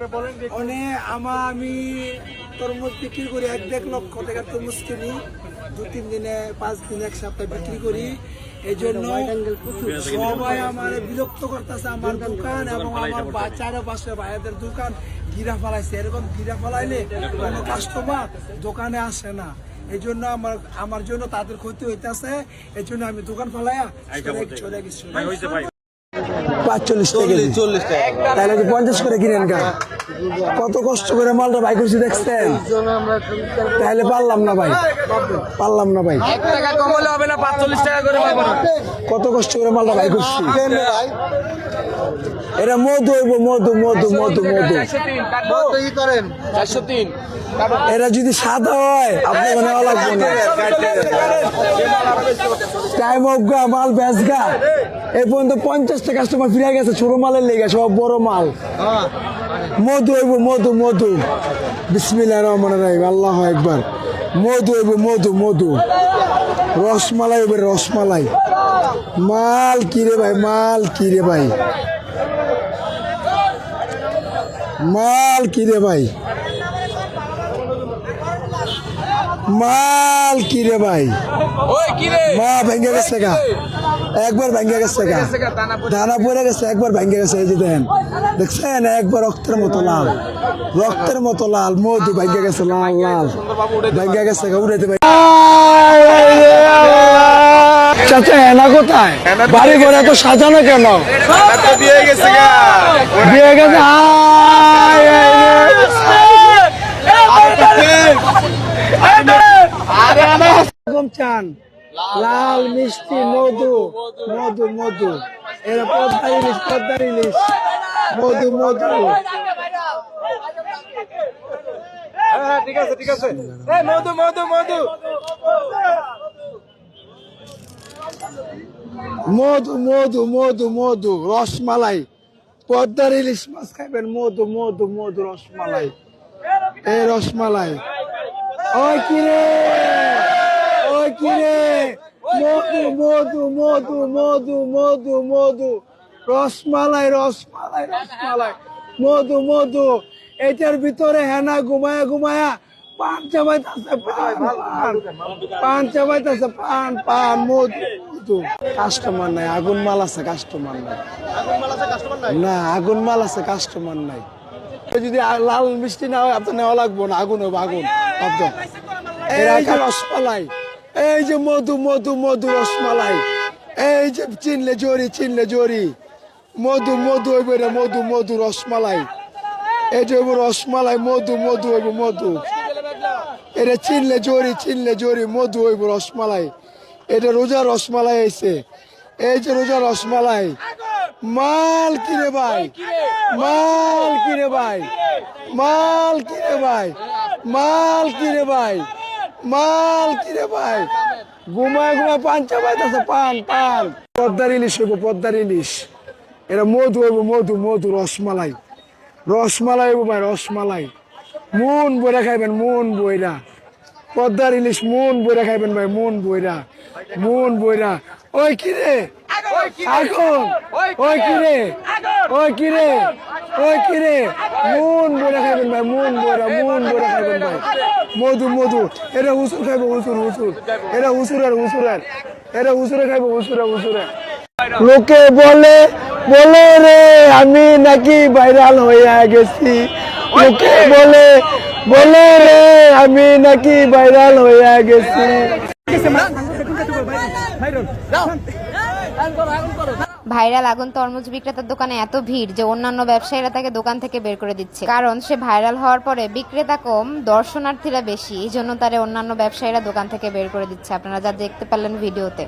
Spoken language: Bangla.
মানে আমা আমি তরমুজ বিক্রি করি এক দেড় লক্ষ টাকার তরমুজ কিনি। দু তিন দিনে পাঁচ দিন এক সপ্তাহে বিক্রি করি। এই জন্য সবাই আমার বিরক্ত করতেছে আমার দোকান এবং আমার ভাইয়াদের দোকান গিরা ফেলাইছে। এরকম গিরা ফেলাইলে কোনো কাস্টমার দোকানে আসে না। এই জন্য আমার আমার জন্য তাদের ক্ষতি হইতেছে। এই জন্য আমি দোকান ফেলাইয়া পাঁচচল্লিশ টাকা চল্লিশ টাকা। তাহলে পঞ্চাশ করে কিনেন কা কত কষ্ট করে মালটা ভাই করছি দেখছেন? তাহলে পারলাম না ভাই। পারলাম না ভাই। কত কষ্ট করে মালটা ভাই করছি। এটা মধু হইব, মধু মধু মধু মধু। এরা যদি সাদা হয় আপনি মনে হয় লাগবে টাইম অফ মাল বেচ গা। এই পর্যন্ত পঞ্চাশটা কাস্টমার ফিরে গেছে, ছোট মালের লেগে, সব বড় মাল। মধু হইব মধু মধু। বিসমিল্লাহ রহমান রাহিম আল্লাহ একবার মধু হইব মধু মধু। রসমালাই হইবে রসমালাই। মাল কিরে ভাই মাল কিরে ভাই? মাল কিরে ভাই? মাল কিরে ভাই? মা ভেঙে গেছে গা। একবার ভেঙে গেছে দানা পড়ে গেছে একবার ভেঙে গেছে এই যে দেন দেখছেন একবার রক্তের মতো লাল রক্তের মতো লাল মধু ভেঙে গেছে লাল লাল ভেঙে গেছে গা উড়াইতে চাচা এনা কোথায় বাড়ি ঘরে এত সাজানো কেন তো গেছে গা গেছে আয়, আয়, আয়। এরকম চান লাল মিষ্টি মধু মধু মধু। এরা পদ্মা ইলিশ পদ্মা ইলিশ। মধু মধু। হ্যাঁ ঠিক আছে ঠিক আছে। মধু মধু মধু। মধু মধু মধু মধু রসমালাই। পদ্মার ইলিশ মাছ খাইবেন মধু মধু মধু রসমালাই। এই রসমালাই। কিরে কিরে মধু মধু মধু মধু মধু মধু। রসমালাই রসমালাই রসমালাই। মধু মধু। এটার ভিতরে হেনা ঘুমায়া ঘুমায়া পান চাবাইতেছে পান পান। পান চাবাইতেছে পান পান মধু মধু। কাস্টমার নাই আগুন মাল আছে কাস্টমার নাই। না আগুন মাল আছে কাস্টমার নাই। যদি লাল মিষ্টি না হয় আপনার নেওয়া লাগবো না আগুন হবে আগুন। যে রসমালাই। এই যে মধু মধু মধু রসমালাই। এই যে চিনলে জরি চিনলে জরি। মধু মধু হইব রে, মধু মধু রসমালাই। এই যে রসমালাই, মধু মধু হইব মধু। এটা চিনলে জরি চিনলে জরি, মধু হইব রসমালাই। এটা রোজা রসমালাই আইছে এই যে রোজা রসমালাই। মাল কিনে ভাই? মাল কিনে ভাই? মাল কিনে ভাই? মাল কিরে ভাই? মাল কিরে ভাই? ঘুমায় ঘুমায় পান চাবাইতেছে পান পান। পদ্মার ইলিশ হইব, পদ্মার ইলিশ। এটা মধু হইব, মধু মধু, রসমালাই। রসমালাই হইব ভাই, রসমালাই। মন বইরা খাইবেন, মন বইরা। পদ্মার ইলিশ মন বইরা খাইবেন ভাই, মন বইরা। মন বইরা। ওই কিরে আগুন! ওই কিরে ওই কিরে ওই কিরে মন বইরা খাইবেন ভাই, মন বইরা মন বইরা খাইবেন ভাই। মধু মধু এটা উসুর খাইবো উসুর উসুর এটা উসুরের উসুরের এটা উসুরে খাইবো উসুরে উসুরে লোকে বলে বলে রে আমি নাকি ভাইরাল হইয়া গেছি লোকে বলে বলে রে আমি নাকি ভাইরাল হইয়া গেছি ভাইরাল আগুন তরমুজ বিক্রেতার দোকানে এত ভিড় যে অন্যান্য ব্যবসায়ীরা তাকে দোকান থেকে বের করে দিচ্ছে। কারণ সে ভাইরাল হওয়ার পরে বিক্রেতা কম, দর্শনার্থীরা বেশি, এই জন্য তারে অন্যান্য ব্যবসায়ীরা দোকান থেকে বের করে দিচ্ছে। আপনারা যা দেখতে পারলেন ভিডিওতে।